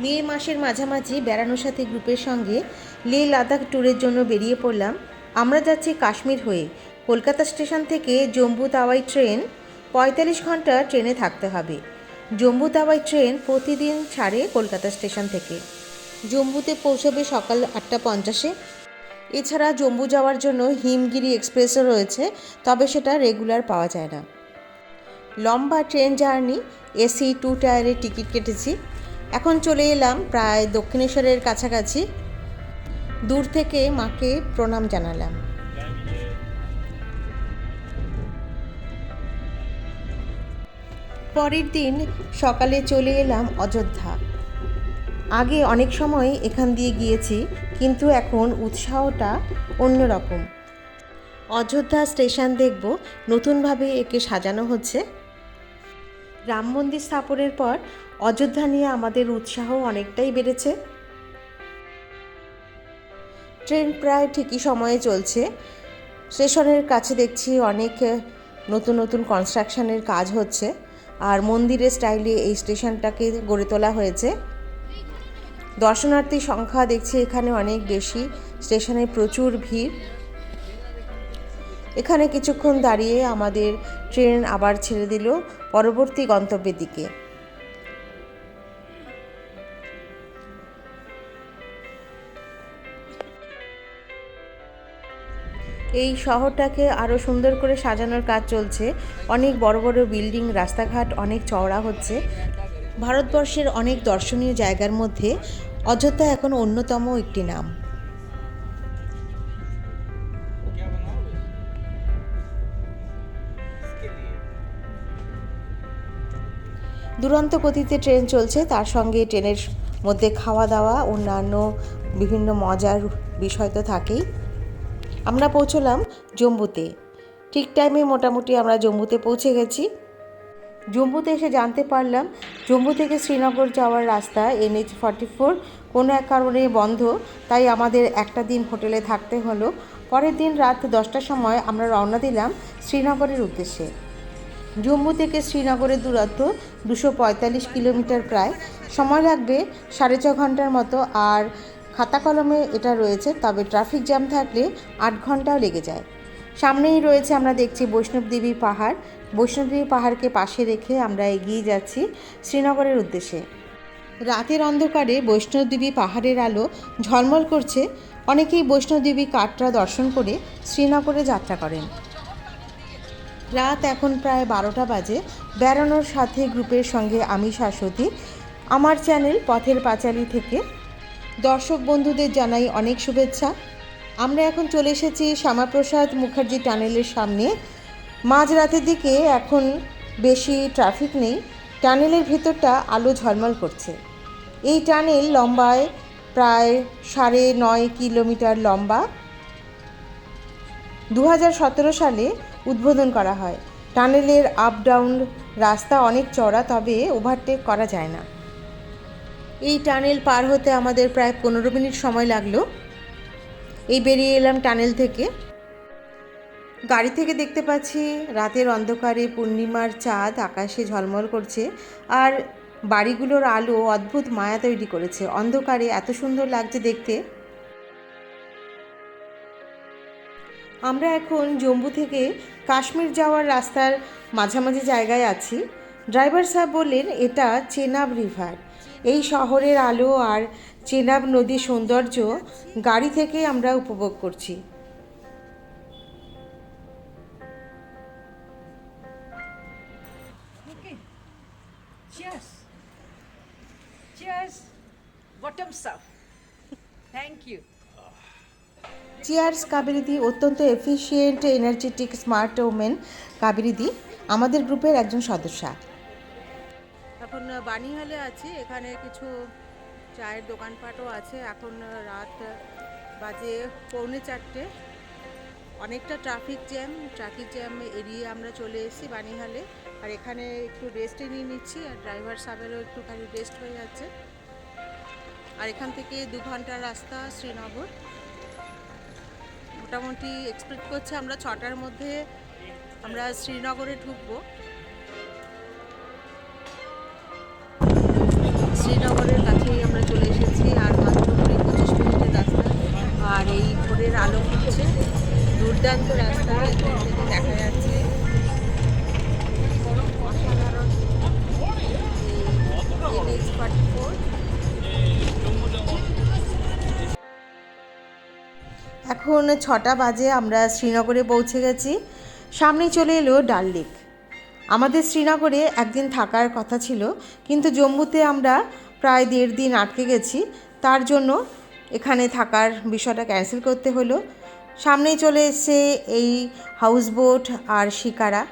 মে মাসের মাঝামাঝি বেড়ানোর সাথে গ্রুপের সঙ্গে লে লাদাখ ট্যুরের জন্য বেরিয়ে পড়লাম। আমরা যাচ্ছি কাশ্মীর হয়ে। কলকাতা স্টেশন থেকে জম্বু তাওয়াই ট্রেন পঁয়তাল্লিশ ঘণ্টা ট্রেনে থাকতে হবে। জম্বু তাওয়াই ট্রেন প্রতিদিন ছাড়ে কলকাতা স্টেশন থেকে। জম্বুতে পৌঁছবে সকাল আটটা পঞ্চাশে। এছাড়া জম্বু যাওয়ার জন্য হিমগিরি এক্সপ্রেসও রয়েছে, তবে সেটা রেগুলার পাওয়া যায় না। লম্বা ট্রেন জার্নি, এসি টু টায়ারের টিকিট কেটেছি। এখন চলে এলাম প্রায় দক্ষিণেশ্বরের কাছাকাছি। দূর থেকে মাকে প্রণাম জানালাম। পরের দিন সকালে চলে এলাম অযোধ্যা। আগে অনেক সময় এখান দিয়ে গিয়েছি, কিন্তু এখন উৎসাহটা অন্যরকম। অযোধ্যা স্টেশন দেখব, নতুনভাবে একে সাজানো হচ্ছে। রাম মন্দির স্থাপনের পর অযোধ্যা নিয়ে আমাদের উৎসাহ অনেকটাই বেড়েছে। ট্রেন প্রায় ঠিকই সময়ে চলছে। স্টেশনের কাছে দেখছি অনেক নতুন নতুন কনস্ট্রাকশনের কাজ হচ্ছে। আর মন্দিরের স্টাইলে এই স্টেশনটাকে গড়ে তোলা হয়েছে। দর্শনার্থীর সংখ্যা দেখছি এখানে অনেক বেশি। স্টেশনে প্রচুর ভিড়। এখানে কিছুক্ষণ দাঁড়িয়ে আমাদের ট্রেন আবার ছেড়ে দিল পরবর্তী গন্তব্যের দিকে। এই শহরটাকে আরও সুন্দর করে সাজানোর কাজ চলছে। অনেক বড় বড় বিল্ডিং, রাস্তাঘাট, অনেক চওড়া হচ্ছে। ভারতবর্ষের অনেক দর্শনীয় জায়গার মধ্যে অযোধ্যা এখন অন্যতম একটি নাম। দুরন্ত গতিতে ট্রেন চলছে, তার সঙ্গে ট্রেনের মধ্যে খাওয়া দাওয়া, অন্যান্য বিভিন্ন মজার বিষয় তো থাকেই। আমরা পৌঁছলাম জম্বুতে। ঠিক টাইমে মোটামুটি আমরা জম্বুতে পৌঁছে গেছি। জম্বুতে এসে জানতে পারলাম জম্মু থেকে শ্রীনগর যাওয়ার রাস্তা এনএইচ ফর্টি ফোর কোনো এক কারণে বন্ধ, তাই আমাদের একটা দিন হোটেলে থাকতে হলো। পরের দিন রাত দশটার সময় আমরা রওনা দিলাম শ্রীনগরের উদ্দেশ্যে। জম্মু থেকে শ্রীনগরের দূরত্ব দুশো পঁয়তাল্লিশ কিলোমিটার প্রায়। সময় লাগবে সাড়ে ছ ঘণ্টার মতো, আর খাতা কলমে এটা রয়েছে, তবে ট্রাফিক জ্যাম থাকলে আট ঘন্টাও লেগে যায়। সামনেই রয়েছে, আমরা দেখছি বৈষ্ণবদেবী পাহাড়। বৈষ্ণবদেবী পাহাড়কে পাশে রেখে আমরা এগিয়ে যাচ্ছি শ্রীনগরের উদ্দেশ্যে। রাতের অন্ধকারে বৈষ্ণবদেবী পাহাড়ের আলো ঝলমল করছে। অনেকেই বৈষ্ণবদেবী কাটরা দর্শন করে শ্রীনগরে যাত্রা করেন। রাত এখন প্রায় বারোটা বাজে। বেড়ানোর সাথে গ্রুপের সঙ্গে আমি শাশ্বতী। আমার চ্যানেল পথের পাঁচালী থেকে দর্শক বন্ধুদের জানাই অনেক শুভেচ্ছা। আমরা এখন চলে এসেছি শ্যামাপ্রসাদ মুখার্জি টানেলের সামনে। মাঝরাতের দিকে এখন বেশি ট্রাফিক নেই, টানেলের ভেতরটা আলো ঝলমল করছে। এই টানেল লম্বায় প্রায় সাড়ে নয় কিলোমিটার লম্বা। দু হাজার সতেরো সালে উদ্বোধন করা হয়। টানেলের আপ ডাউন রাস্তা অনেক চড়া তবে ওভারটেক করা যায় না। এই টানেল পার হতে আমাদের প্রায় পনেরো মিনিট সময় লাগল। এই বেরিয়ে এলাম টানেল থেকে। গাড়ি থেকে দেখতে পাচ্ছি রাতের অন্ধকারে পূর্ণিমার চাঁদ আকাশে ঝলমল করছে আর বাড়িগুলোর আলো অদ্ভুত মায়া তৈরি করেছে। অন্ধকারে এত সুন্দর লাগছে দেখতে। আমরা এখন জম্মু থেকে কাশ্মীর যাওয়ার রাস্তার মাঝামাঝি জায়গায় আছি। ড্রাইভার সাহেব বললেন, এটা চেনাব রিভার। এই শহরের আলো আর চেনাব নদীর সৌন্দর্য গাড়ি থেকে আমরা উপভোগ করছি. Thank you. চিয়ার্স কাবেরিদি অত্যন্ত এফিশিয়েন্ট এনার্জেটিক স্মার্ট ওমেন কাবেরিদি আমাদের গ্রুপের একজন সদস্যা। এখন বানিহালে আছি। এখানে কিছু চায়ের দোকানপাটও আছে। এখন রাত বাজে পৌনে চারটে। অনেকটা ট্রাফিক জ্যাম ট্রাফিক জ্যাম এড়িয়ে আমরা চলে এসেছি বানিহালে। আর এখানে একটু রেস্টে নিয়ে নিচ্ছি, আর ড্রাইভার সাহেবেরও একটু খালি রেস্ট হয়ে যাচ্ছে। আর এখান থেকে দু ঘণ্টার রাস্তা শ্রীনগর। মোটামুটি এক্সপেক্ট করছি আমরা ছটার মধ্যে আমরা শ্রীনগরে ঢুকবো। দুর্দান্ত রাস্তা দেখা যাচ্ছে। এখন ছটা বাজে, আমরা শ্রীনগরে পৌঁছে গেছি। সামনে চলে এলো ডাল লেক। আমাদের শ্রীনগরে একদিন থাকার কথা ছিল, কিন্তু জম্মুতে আমরা প্রায় দেড় দিন আটকে গেছি। তার জন্য এখানে থাকার বিষয়টা ক্যান্সেল করতে হলো। সামনেই চলে এসছে এই হাউসবোট আর শিকারা।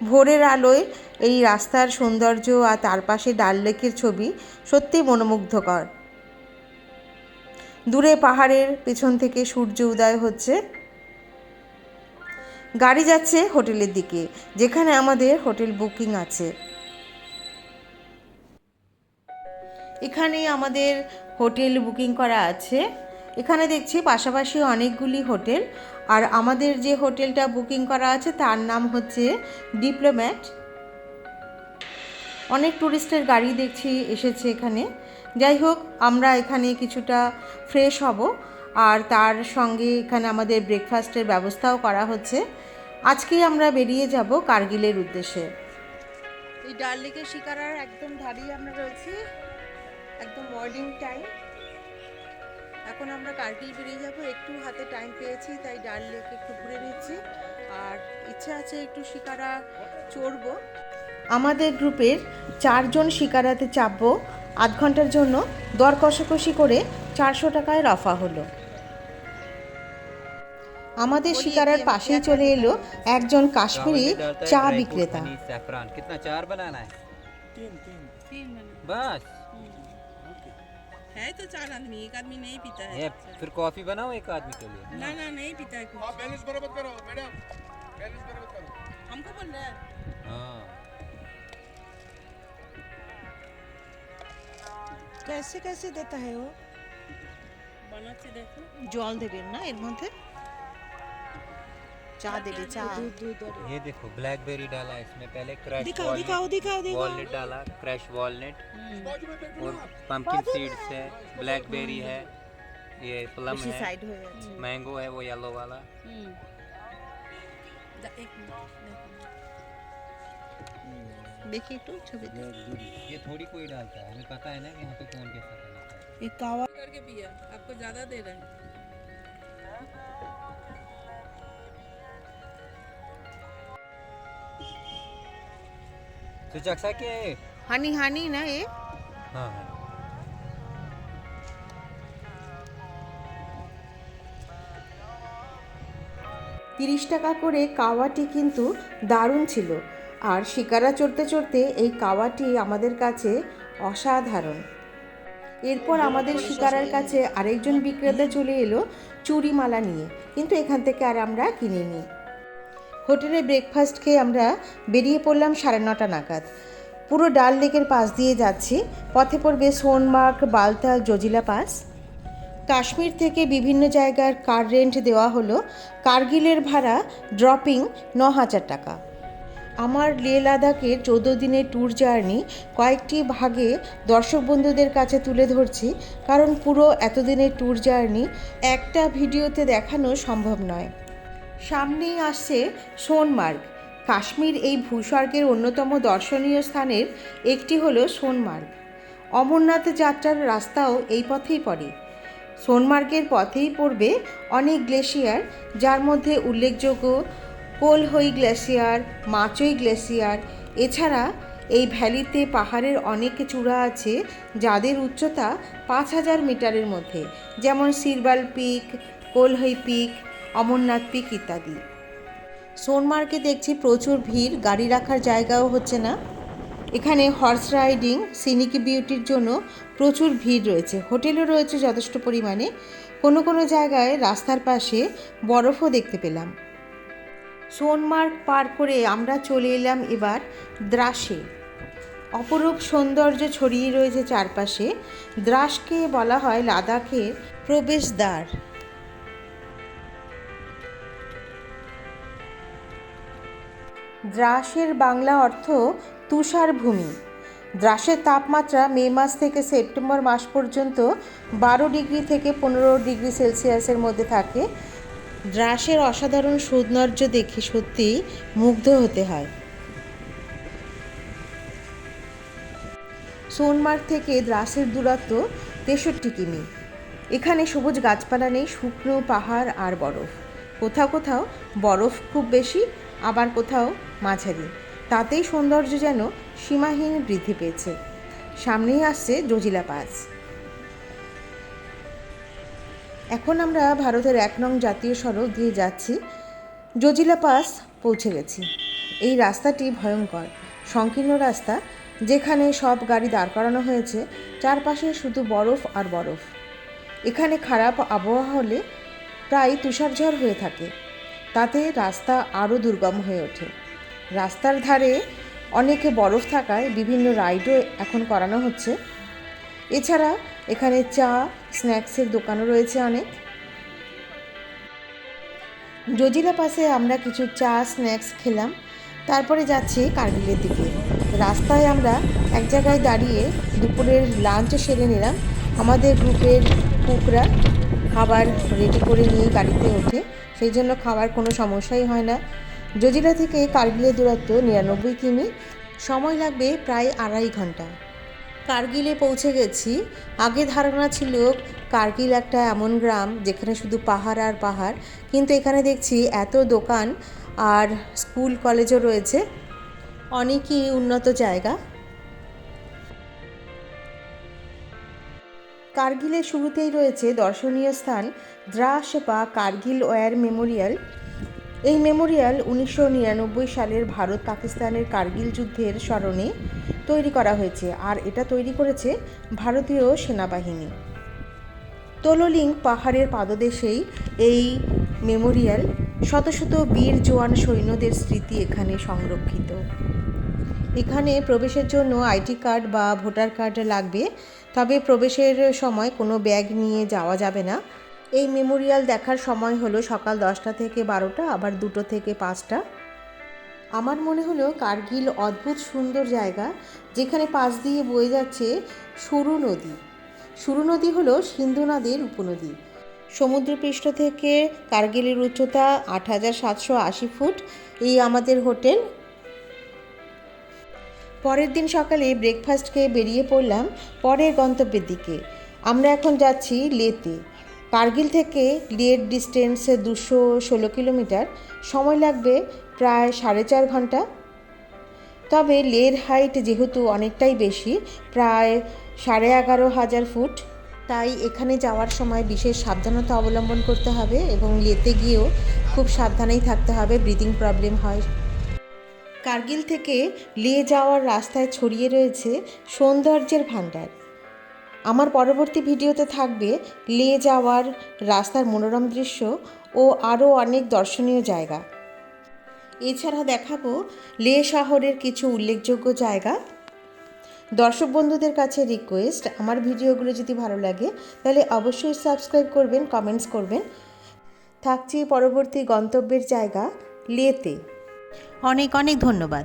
ভোরের আলোয় এই রাস্তার সৌন্দর্য আর তার পাশে ডাল লেকের ছবি সত্যিই মনোমুগ্ধকর। দূরে পাহাড়ের পেছন থেকে সূর্য উদয় হচ্ছে। গাড়ি যাচ্ছে হোটেলের দিকে, যেখানে আমাদের হোটেল বুকিং আছে। এখানে আমাদের হোটেল বুকিং করা আছে। এখানে দেখছি পাশাপাশি অনেকগুলি হোটেল। আর আমাদের যে হোটেলটা বুকিং করা আছে, তার নাম হচ্ছে ডিপ্লোম্যাট। অনেক ট্যুরিস্টের গাড়ি দেখছি এসেছে এখানে। যাই হোক, আমরা এখানে কিছুটা ফ্রেশ হব। আর তার সঙ্গে এখানে আমাদের ব্রেকফাস্টের ব্যবস্থাও করা হচ্ছে। আজকে আমরা বেরিয়ে যাব কার্গিলের উদ্দেশ্যে। এই ডাল লেকের শিকারার একদম ধারেই আমরা রয়েছি। একদম মর্নিং টাইম এখন আমরা কার্গিল বেরিয়ে যাব। একটু হাতে টাইম পেয়েছি তাই ডাল লেক একটু ঘুরে নিচ্ছি। আর ইচ্ছা আছে একটু শিকারা চড়বো। আমাদের গ্রুপের চারজন শিকারাতে চাপবো। আধ ঘণ্টার জন্য দর কষাকষি করে চারশো টাকায় রফা হলো। আমাদের শিকারার পাশেই চলে এলো একজন কাশ্মীরি চা বিক্রেতা। है तीन तीन तीन बना बस है तो चार आदमी एक आदमी नहीं पीता है ये फिर कॉफी बनाओ एक आदमी के लिए ना ना नहीं पीता है कुछ आप बैलेंस बराबर करो मैडम बैलेंस बराबर करो हमको बोल रहा है हाँ कैसे कैसे देता है वो बना के देखो জল দেবেন না এর মধ্যে चाह दे दे चाह। ये देखो ब्लैकबेरी डाला इसमें पहले क्रैश दिखाओ दिखाओ दिखाओ दिखाओ। वॉलनट डाला क्रैश हम्म। वॉलनट और पंपकिन सीड्स है ब्लैकबेरी है ये प्लम है साइड हो मैंगो अच्छा। है वो येलो वाला। हम्म। हम्म। देखिए तो अच्छा छवि ये थोड़ी कोई डालता है हमें पता है ना कि यहाँ पे कौन कैसा एक कावा करके पिया आपको ज़्यादा दे रहा है। হানি হানি હની હની তিরিশ টাকা করে কাওয়াটি কিন্তু দারুণ ছিল। আর শিকারা চড়তে চড়তে এই কাওয়াটি আমাদের কাছে অসাধারণ। এরপর আমাদের শিকারার কাছে আরেকজন বিক্রেতা চলে এলো চুরিমালা নিয়ে। কিন্তু এখান থেকে আর আমরা কিনিনি। হোটেলে ব্রেকফাস্ট খেয়ে আমরা বেরিয়ে পড়লাম সাড়ে নটা নাগাদ। পুরো ডাল লেকের পাশ দিয়ে যাচ্ছি। পথে পড়বে সোনমার্গ, বালতাল, জজিলা পাস। কাশ্মীর থেকে বিভিন্ন জায়গার কার রেন্ট দেওয়া হলো। কার্গিলের ভাড়া ড্রপিং ন হাজার টাকা। আমার লে লাদাখের চৌদ্দ দিনের ট্যুর জার্নি কয়েকটি ভাগে দর্শক বন্ধুদের কাছে তুলে ধরছি। কারণ পুরো এতদিনের ট্যুর জার্নি একটা ভিডিওতে দেখানো সম্ভব নয়। সামনেই আসছে সোনমার্গ। কাশ্মীর এই ভূস্বর্গের অন্যতম দর্শনীয় স্থানের একটি হল সোনমার্গ। অমরনাথ যাত্রার রাস্তাও এই পথেই পড়ে। সোনমার্গের পথেই পড়বে অনেক গ্লেশিয়ার, যার মধ্যে উল্লেখযোগ্য কোলহই গ্লেশিয়ার, মাচই গ্লেশিয়ার। এছাড়া এই ভ্যালিতে পাহাড়ের অনেক চূড়া আছে, যাদের উচ্চতা পাঁচ হাজার মিটারের মধ্যে। যেমন Sirbal peak, Kolahoi peak Amarnath peak ইত্যাদি। সোনমার্গে দেখছি প্রচুর ভিড়, গাড়ি রাখার জায়গাও হচ্ছে না। এখানে হর্স রাইডিং সিনিকি বিউটির জন্য প্রচুর ভিড় রয়েছে। হোটেলও রয়েছে যথেষ্ট পরিমাণে। কোনো কোনো জায়গায় রাস্তার পাশে বরফও দেখতে পেলাম। সোনমার্গ পার করে আমরা চলে এলাম এবার দ্রাসে। অপরূপ সৌন্দর্য ছড়িয়ে রয়েছে চারপাশে। দ্রাসকে বলা হয় লাদাখের প্রবেশদ্বার। দ্রাসের বাংলা অর্থ তুষার ভূমি দ্রাসের তাপমাত্রা মে মাস থেকে সেপ্টেম্বর মাস পর্যন্ত বারো ডিগ্রি থেকে পনেরো ডিগ্রি সেলসিয়াসের মধ্যে থাকে। দ্রাসের অসাধারণ সৌন্দর্য দেখে সত্যিই মুগ্ধ হতে হয়। সোনমার্গ থেকে দ্রাসের দূরত্ব তেষট্টি কিমি। এখানে সবুজ গাছপালা নেই, শুকনো পাহাড় আর বরফ। কোথাও কোথাও বরফ খুব বেশি আবার কোথাও মাঝারি। তাতেই সৌন্দর্য যেন সীমাহীন বৃদ্ধি পেয়েছে। সামনেই আসছে জজিলা পাস। এখন আমরা ভারতের এক নং জাতীয় সড়ক দিয়ে যাচ্ছি। জজিলা পাস পৌঁছে গেছি। এই রাস্তাটি ভয়ঙ্কর। সংকীর্ণ রাস্তা, যেখানে সব গাড়ি দাঁড় করানো হয়েছে, চারপাশে শুধু বরফ আর বরফ। এখানে খারাপ আবহাওয়া হলে প্রায় তুষারঝড় হয়ে থাকে। তাতে রাস্তা আরও দুর্গম হয়ে ওঠে। রাস্তার ধারে অনেকে বরফ থাকায় বিভিন্ন রাইডও এখন করানো হচ্ছে। এছাড়া এখানে চা, স্ন্যাক্সের দোকানও রয়েছে অনেক। জজিলা পাশে আমরা কিছু চা, স্ন্যাক্স খেলাম। তারপরে যাচ্ছি কার্গিলের দিকে। রাস্তায় আমরা এক জায়গায় দাঁড়িয়ে দুপুরের লাঞ্চ সেরে নিলাম। আমাদের গ্রুপের কুকরা খাবার রেডি করে নিয়ে গাড়িতে ওঠে। সেই জন্য খাওয়ার কোনো সমস্যাই হয় না। জজিলা থেকে কার্গিলের দূরত্ব নিরানব্বই কিমি। সময় লাগবে প্রায় আড়াই ঘণ্টা। কার্গিলে পৌঁছে গেছি। আগে ধারণা ছিল কার্গিল একটা এমন গ্রাম যেখানে শুধু পাহাড় আর পাহাড়, কিন্তু এখানে দেখছি এত দোকান আর স্কুল, কলেজও রয়েছে। অনেকই উন্নত জায়গা। কার্গিলের শুরুতেই রয়েছে দর্শনীয় স্থান দ্রাস বা কার্গিল ওয়ার মেমোরিয়াল। এই মেমোরিয়াল উনিশশো নিরানব্বই সালের ভারত পাকিস্তানের কার্গিল যুদ্ধের স্মরণে তৈরি করা হয়েছে আর এটা তৈরি করেছে ভারতীয় সেনাবাহিনী। তোলোলিং পাহাড়ের পাদদেশেই এই মেমোরিয়াল শত শত বীর জোয়ান সৈন্যদের স্মৃতি এখানে সংরক্ষিত। এখানে প্রবেশের জন্য আইটি কার্ড বা ভোটার কার্ড লাগবে। তবে প্রবেশের সময় কোনো ব্যাগ নিয়ে যাওয়া যাবে না। এই মেমোরিয়াল দেখার সময় হলো সকাল দশটা থেকে বারোটা, আবার দুটো থেকে পাঁচটা। আমার মনে হলো কার্গিল অদ্ভুত সুন্দর জায়গা, যেখানে পাশ দিয়ে বয়ে যাচ্ছে সুরু নদী। সুরু নদী হলো সিন্ধু নদীর উপনদী। সমুদ্রপৃষ্ঠ থেকে কার্গিলের উচ্চতা আট হাজার সাতশো আশি ফুট। এই আমাদের হোটেল পরের দিন সকালে ব্রেকফাস্ট খেয়ে বেরিয়ে পড়লাম পরের গন্তব্যের দিকে। আমরা এখন যাচ্ছি লেতে। কার্গিল থেকে লেট ডিস্টেন্স দুশো ষোলো কিলোমিটার। সময় লাগবে প্রায় সাড়ে চার ঘণ্টা। তবে লের হাইট যেহেতু অনেকটাই বেশি, প্রায় সাড়ে এগারো হাজার ফুট, তাই এখানে যাওয়ার সময় বিশেষ সাবধানতা অবলম্বন করতে হবে এবং লেতে গিয়েও খুব সাবধানেই থাকতে হবে ব্রিদিং প্রবলেম হয়। কার্গিল থেকে লে যাওয়ার রাস্তায় ছড়িয়ে রয়েছে সৌন্দর্যের ভাণ্ডার। আমার পরবর্তী ভিডিওতে থাকবে লে যাওয়ার রাস্তার মনোরম দৃশ্য ও আরও অনেক দর্শনীয় জায়গা। এছাড়া দেখাবো লে শহরের কিছু উল্লেখযোগ্য জায়গা। দর্শক বন্ধুদের কাছে রিকোয়েস্ট আমার ভিডিওগুলো যদি ভালো লাগে, তাহলে অবশ্যই সাবস্ক্রাইব করবেন কমেন্টস করবেন। থাকছি পরবর্তী গন্তব্যের জায়গা লেতে অনেক অনেক ধন্যবাদ।